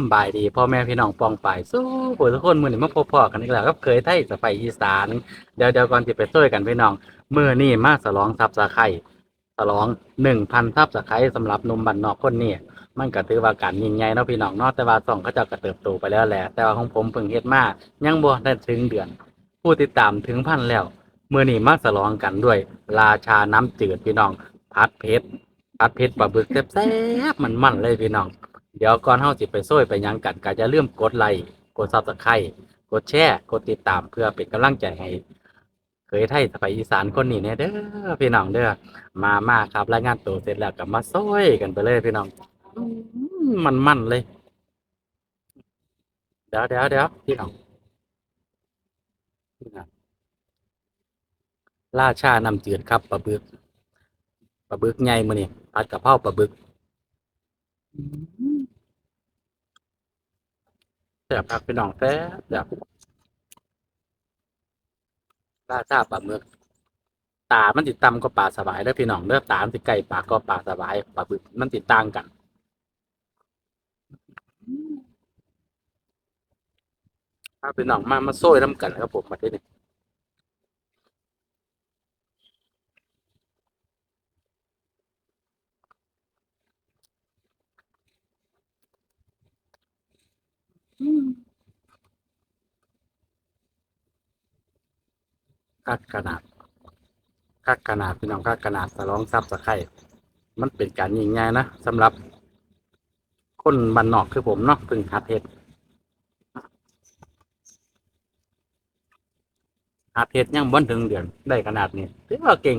ำบายดีพ่อแม่พี่น้องปองไปสู้ผู้ทุกคนมือนี้มาพบพอกันอีกแล้วครับเคยไทยสไปอีสานเดี๋ยวเดี๋ยวก่อนจะไปช่วยกันพี่น้องมือนี่มาสลองซับสะไคร่สลองหนึ่งพันซับสะไคร่สำหรับนุ่มบันนอกคนนี้มันก็ถือว่าการยิงใหญ่เนาะพี่น้องเนาะแต่ว่าสองเขาจะกระเติบโตไปแล้วแหละแต่ว่าของผมเพิ่งเฮ็ดมายังบ่ได้ถึงเดือน ผู้ติดตามถึงพันแล้วมือนี่มาสลองกันด้วย ราชาน้ำจืดพี่น้องพัดเพชรผัดเผ็ดปลาบึกแซ่บๆมันมันๆเลยพี่น้อง ดี๋ยวก่อนเฮาสิไปซ้อยไปยังกันก็จะเริ่าลืมกดไลค์กด Subscribe กดแชร์กดติดตามเพื่อเป็นกำลังใจให้เคยไทยสไปอีสานคนนี้เนี่ยเด้อพี่น้องเด้อมามาครับรายงานตัวเสร็จแล้วก็มาซ้อยกันไปเลยพี่น้องมันมันเลยเดี๋ยวเดี๋ยวเดี๋ยวพี่น้องนี่าชาน้ำจืดครับปลาบึกปลาบึกใหญ่มื้อนี้ผัดกะเพราปลาบึก ซ่บครับพี่น้องแซ่บแบบราชาปลาหมึกตา มันติดต่ำก็ปลาสบายเด้อพี่น้องเด้อตามติดไก่ปลาก็ปลาสบายปลาบึกมันติดต่างกันถ้าพี่น้องมามาโซ่น้ำกันครับผมมาที่นี่ คักขนาดคักขนาดพี่น้องคักขนาดสลองซับสะไข่มันเป็นการยิงใหญ่นะสำหรับ คนบ้านนอกคือผมเนาะพึ่งหัดเฮ็ดหัดเฮ็ดยังบ่ถึงเดือนได้ขนาดนี้ถือว่าเก่ง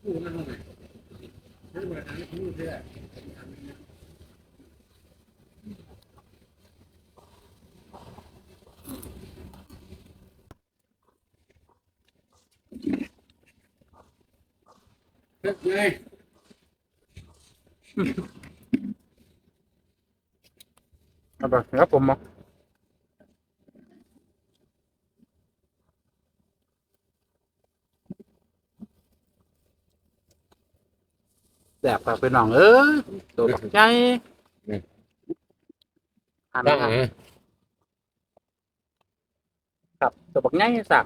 เอาไปครับผมมา แบบกับพี่น้องเอ้ยตัวบักใหญ่อืม หันได้มาฮะครับตัวบักใหญ่สั่ง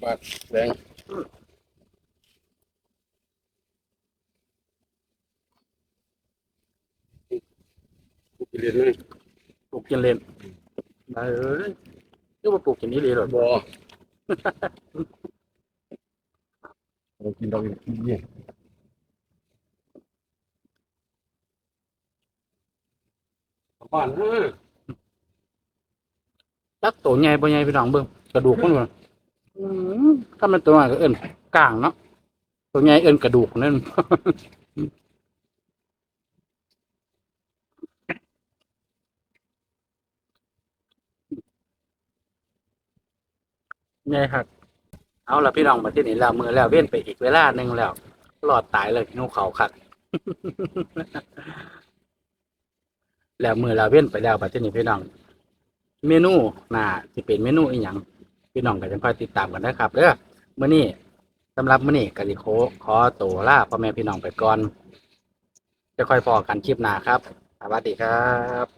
ไอ้กระบะแดงกูไปเรียนนั่นปลูกกินเล่นได้เอ้ยก็มาปลูกกินนี่เลยเหรอบ่เรากินเรากินที่นี่บ้านฮะจักตัวใหญ่บ่ใหญ่พี่น้องเบิ่งกระดูกมันว่ะอืม ถ้ามันตัวน้อยก็เอิ้นกลางเนาะตัวใหญ่เอิ้นกระดูกนั่นใหญ่ครับ เอาละพี่น้องมาที่นี่แล้วมือแล้วเว้นไปอีกเวลาหนึ่งแล้วรอดตายเลยงูเขาคักแล้วมือแล้วเว้นไปแล้วมาที่นี่พี่น้อง เมนูน่าสิเป็นเมนูอีหยัง พี่น้องก็จะค่อยติดตามกันนะครับเด้อมื้อนี้สำหรับมื้อนี้ก็สิขอขอตัวลาพ่อแม่พี่น้องไปก่อนจะค่อยพอกันคลิปหน้าครับสวัสดีครับ